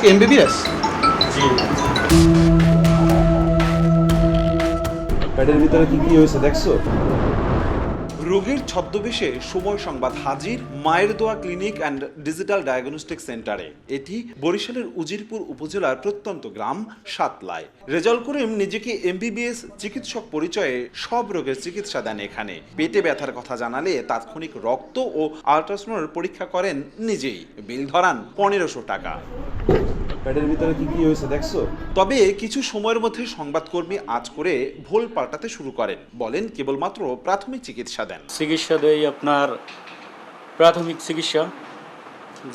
কি এমবিবিএস জি। প্যাডের ভিতরে কি কি হয়েছে দেখছ? রোগীর ছদ্মবেশে সময় সংবাদ হাজির মায়ের দোয়া ক্লিনিক অ্যান্ড ডিজিটাল ডায়াগনস্টিক সেন্টারে। এটি বরিশালের উজিরপুর উপজেলার প্রত্যন্ত গ্রাম সাতলায়। রেজাল করিম নিজেকে এমবিবিএস চিকিৎসক পরিচয়ে সব রোগের চিকিৎসা দেন এখানে। পেটে ব্যথার কথা জানালে তাৎক্ষণিক রক্ত ও আল্ট্রাসাউন্ড পরীক্ষা করেন নিজেই। বিল ধরান পনেরোশো টাকা। প্যাডের ভিতরে কি কি হয়েছে দেখছ? তবে কিছু সময়ের মধ্যে সংবাদকর্মী আজ করে ভুল পাল্টাতে শুরু করেন। বলেন কেবলমাত্র প্রাথমিক চিকিৎসা দেন। চিকিৎসা দেয় আপনার প্রাথমিক চিকিৎসা।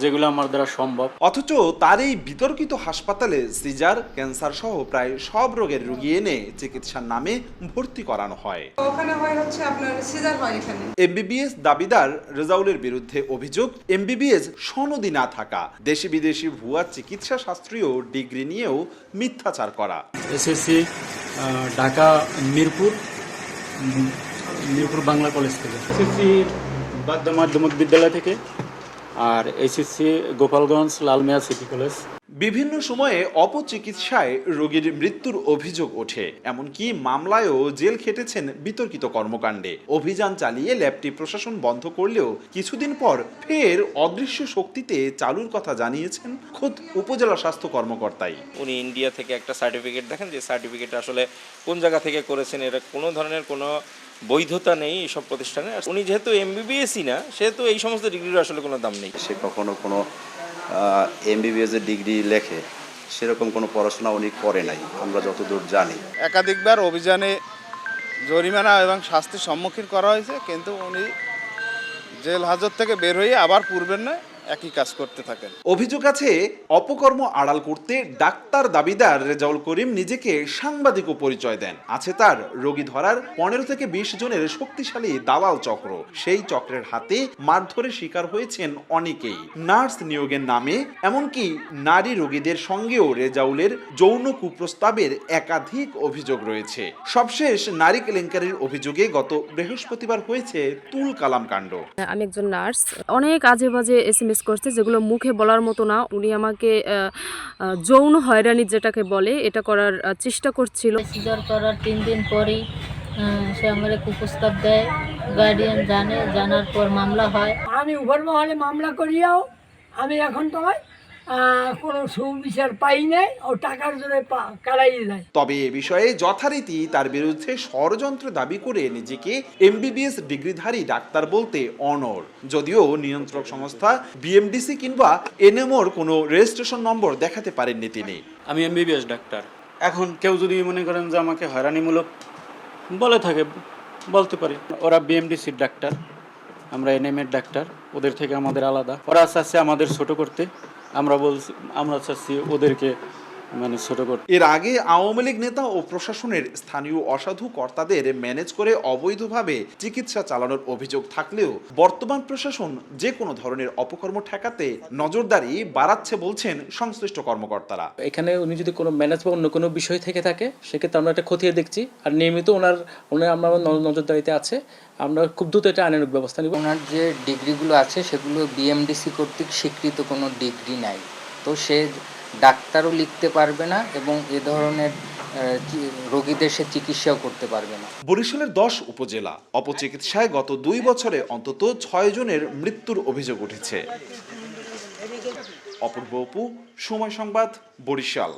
যেগুলো আমার দ্বারা সম্ভব। অথচ তার এই বিতর্কিত হাসপাতালে সিজার ক্যান্সার সহ প্রায় সব রোগের রোগী এনে চিকিৎসার নামে ভর্তি করানো হয়। ওখানে হয় হচ্ছে আপনার সিজার হয় এখানে। এমবিবিএস দাবিদার রেজাউলের বিরুদ্ধে অভিযোগ এমবিবিএস সনদি না থাকা দেশি বিদেশি ভুয়া চিকিৎসা শাস্ত্রীয় ডিগ্রি নিয়েও মিথ্যাচার করা। এসএসসি ঢাকা মিরপুর মিরপুর বাংলা কলেজ থেকে। এসএসসি বাদ্য মাধ্যমিক বিদ্যালয় থেকে আর SSC Gopalganj Lalmiya city college. বিভিন্ন সময়ে অপচিকিৎসায় রোগীর মৃত্যুর অভিযোগ ওঠে এমনকি মামলায়ও জেল খেটেছেন বিতর্কিত কর্মকাণ্ডে। অভিযান চালিয়ে ল্যাবটি প্রশাসন বন্ধ করলেও কিছুদিন পর ফের অদৃশ্য শক্তিতে চালুর কথা জানিয়েছেন খোদ উপজেলা স্বাস্থ্য কর্মকর্তাই। উনি ইন্ডিয়া থেকে একটা সার্টিফিকেট দেখেন যে সার্টিফিকেট আসলে কোন জায়গা থেকে করেছেন এটা কোনো ধরনের কোনো বৈধতা নেই এইসব প্রতিষ্ঠানে। আর উনি যেহেতু এমবিবিএসই না সেহেতু এই সমস্ত ডিগ্রির আসলে কোনো দাম নেই। সে কখনো কোনো এমবিবিএস এর ডিগ্রি লেখে, সেরকম কোনো পড়াশোনা উনি করে নাই, আমরা যতদূর জানি। একাধিকবার অভিযানে জরিমানা এবং শাস্তির সম্মুখীন করা হয়েছে, কিন্তু উনি জেল হাজত থেকে বের হয়ে আবার পূর্বের না একই কাজ করতে থাকেন। অভিযোগ আছে অপকর্ম আড়াল করতে ডাক্তার দাবিদার রেজাউল করিম নিজেকে সাংবাদিকও পরিচয় দেন। আছে তার রোগী ধরার পনেরো থেকে বিশ জনের শক্তিশালী দালাল চক্র। সেই চক্রের হাতে মারধরের শিকার হয়েছেন অনেকেই। নার্স নিয়োগের নামে এমনকি নারী রোগীদের সঙ্গেও রেজাউলের যৌন কুপ্রস্তাবের একাধিক অভিযোগ রয়েছে। সবশেষ নারী কেলেঙ্কারির অভিযোগে গত বৃহস্পতিবার হয়েছে তুল কালাম কাণ্ড। আমি একজন নার্স। অনেক আজে বাজে এস এম এস করছে যেগুলো মুখে বলার মতো না। উনি আমাকে যৌন হয়রানি যেটাকে বলে এটা করার চেষ্টা করছিল। সিজার করার তিন দিন পরেই সে আমার কুপ্রস্তাব দেয়। গার্ডিয়ান জানে জানার পর মামলা হয়। আমি উভয় মহলে মামলা করিয়াও আমি এখন তোমায় কোনো সুবিচার পাই নাই ও টাকার জন্য কারাইয়ে যায় তবে এ বিষয়ে যথারীতি তার বিরুদ্ধে ষড়যন্ত্র দাবি করে নিজেকে এমবিবিএস ডিগ্রিধারী ডাক্তার বলতে অনর যদিও নিয়ন্ত্রক সংস্থা বিএমডিসি কিংবা এনএমওর কোনো রেজিস্ট্রেশন নম্বর দেখাতে পারেননি তিনি। আমি এমবিবিএস ডাক্তার। এখন কেউ যদি মনে করেন যে আমাকে হয়রানিমূলক বলে থাকে বলতে পারি। ওরা বিএমডিসির ডাক্তার আমরা এনএমের ডাক্তার ওদের থেকে আমাদের আলাদা। ওরা আস্তে আস্তে আমাদের ছোট করতে আমরা বলছি আমরা চাচ্ছি ওদেরকে মানে ছোট করতে এর আগে আওয়ামী লীগ নেতা ও প্রশাসনের স্থানীয় অসাধু কর্তাদের ম্যানেজ করে অবৈধভাবে চিকিৎসা চালানোর অভিযোগ থাকলেও বর্তমান প্রশাসন যে কোনো ধরনের অপকর্ম ঠেকাতে নজরদারি বাড়াচ্ছে বলছেন সংশ্লিষ্ট কর্মকর্তারা। এখানে উনি যদি কোনো ম্যানেজ বা অন্য কোনো বিষয় থেকে থাকে সেক্ষেত্রে আমরা এটা খতিয়ে দেখছি। আর নিয়মিত ওনার ওনার আমরা নজরদারিতে আছে। আমরা খুব দ্রুত এটা আইনানুক ব্যবস্থা নিব। ওনার যে ডিগ্রিগুলো আছে সেগুলো বিএমডিসি কর্তৃক স্বীকৃত কোনো ডিগ্রি নাই। তো সে ডাক্তারও লিখতে পারবে না এবং এ ধরনের রোগীদের সে চিকিৎসাও করতে পারবে না। বরিশালের দশ উপজেলা অপচিকিৎসায় গত দুই বছরে অন্তত ছয় জনের মৃত্যুর অভিযোগ উঠেছে। অপূর্ব অপু, সময় সংবাদ, বরিশাল।